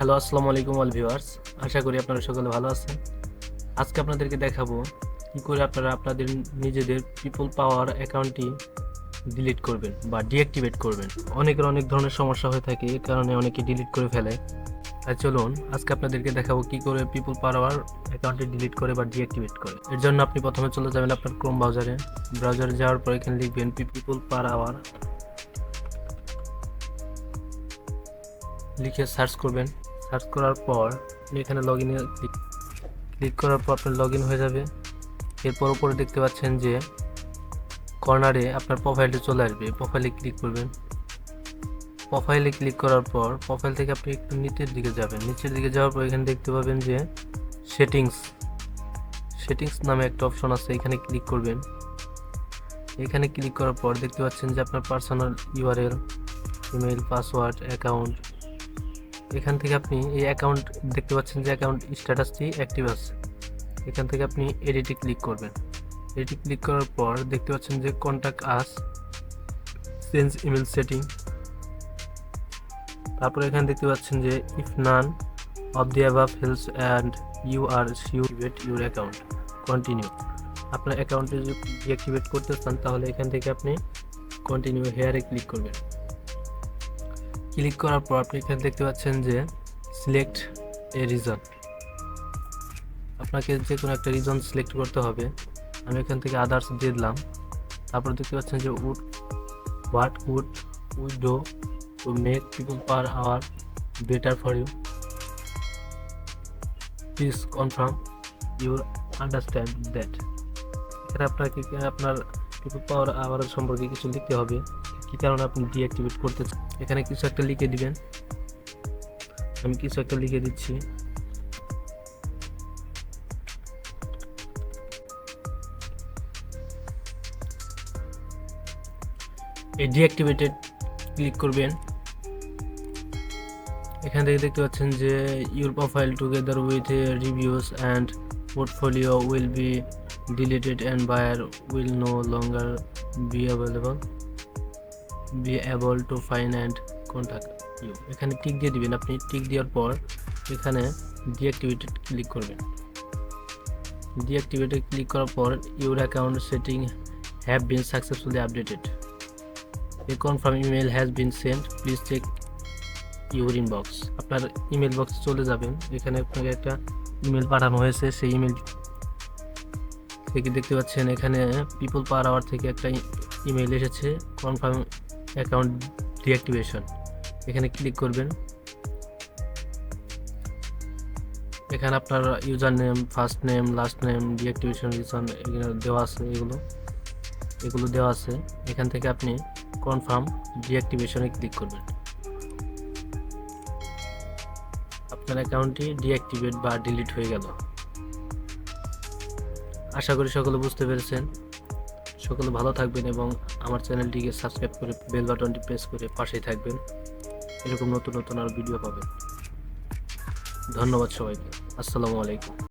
Hello, আসসালামু আলাইকুম all viewers. আশা করি আপনারা সকলে ভালো আছেন। আজকে আপনাদেরকে দেখাবো কী করে আপনারা আপনাদের নিজেদের পিপল পাওয়ার অ্যাকাউন্টটি ডিলিট করবেন বা ডিঅ্যাক্টিভেট করবেন। অনেকের অনেক ধরনের সমস্যা হয়ে থাকে এই কারণে অনেকে ডিলিট করে ফেলে। তাই চলুন, আজকে আপনাদেরকে দেখাবো কী করে পিপল পাওয়ার অ্যাকাউন্টটি ডিলিট করে বা ডিঅ্যাক্টিভেট করে। এর জন্য আপনি প্রথমে চলে যাবেন আপনার ক্রোম ব্রাউজারে ব্রাউজারে যাওয়ার পর এখানে লিখবেন পিপল পার আওয়ার লিখে সার্চ করবেন। সার্চ করার পর এখানে লগ ইনে ক্লিক করার পর আপনার লগ ইন হয়ে যাবে। এরপর উপরে দেখতে পাচ্ছেন যে কর্নারে আপনার প্রোফাইলটি চলে আসবে। প্রোফাইলে ক্লিক করবেন। প্রোফাইলে ক্লিক করার পর প্রোফাইল থেকে আপনি একটু নিচের দিকে যাবেন। নিচের দিকে যাওয়ার পর এখানে দেখতে পাবেন যে সেটিংস সেটিংস নামে একটা অপশন আছে। এখানে ক্লিক করবেন। এখানে ক্লিক করার পর দেখতে পাচ্ছেন যে আপনার personal URL email password account এখান থেকে আপনি এই অ্যাকাউন্ট দেখতে পাচ্ছেন যে অ্যাকাউন্ট স্ট্যাটাসটি অ্যাক্টিভ আছে। এখান থেকে আপনি এডিটে ক্লিক করবেন। এডিটে ক্লিক করার পর দেখতে পাচ্ছেন যে contact us change email setting তারপরে এখানে দেখতে পাচ্ছেন যে if none of the above helps and you are sure your account continue আপনার অ্যাকাউন্টে যদি ডিঅ্যাক্টিভেট করতে চান, তাহলে এখান থেকে আপনি কন্টিনিউ হেয়ারে ক্লিক করবেন। ক্লিক করার পর আপনি এখানে দেখতে পাচ্ছেন যে সিলেক্ট এ রিজন আপনাকে যে কোনো একটা রিজন সিলেক্ট করতে হবে। আমি এখান থেকে আদার্স দিয়ে দিলাম। তারপর দেখতে পাচ্ছেন যে would what would we do to make people per hour better for you please confirm your understand that এখানে আপনাকে, আপনার পিপল পাওয়ার আওয়ার সম্পর্কে কিছু লিখতে হবে। কী কারণে আপনি ডিঅ্যাক্টিভেট করতে চান এখানে কিছু একটা লিখে দিবেন। আমি কিছু একটা লিখে দিচ্ছি। এই ডিঅ্যাক্টিভেটেড ক্লিক করবেন। এখান থেকে দেখতে পাচ্ছেন যে your profile together with reviews and portfolio will be deleted and buyer will no longer be available be able to find and contact you এখানে টিক দিয়ে দিবেন। আপনি টিক দেওয়ার পর এখানে ডিঅ্যাক্টিভেটেড ক্লিক করবেন। ডিঅ্যাক্টিভেটেড ক্লিক করার পর your account setting have been successfully updated a confirm email has been send please check your inbox আপনার ইমেল বক্সে চলে যাবেন। এখানে আপনাকে একটা ইমেল পাঠানো হয়েছে, সেই ইমেল থেকে দেখতে পাচ্ছেন এখানে পিপল পার আওয়ার থেকে একটা ইমেল এসেছে কনফার্ম অ্যাকাউন্ট ডিঅ্যাক্টিভেশন এখানে ক্লিক করবেন। এখানে আপনার user name first name last name deactivation reason এখানে দেওয়া আছে, এগুলো। এগুলো দেওয়া আছে। এখান থেকে আপনি কনফার্ম ডিঅ্যাক্টিভেশনে ক্লিক করবেন। আপনার অ্যাকাউন্টটি ডিঅ্যাক্টিভেট বা ডিলিট হয়ে গেল। আশা করি সকলে বুঝতে পেরেছেন। সকলে ভালো থাকবেন এবং আমার চ্যানেলটিকে সাবস্ক্রাইব করে বেল বাটনটি প্রেস করে পাশেই থাকবেন। এরকম নতুন নতুন আরও ভিডিও পাবেন। ধন্যবাদ সবাইকে। আসসালামু আলাইকুম।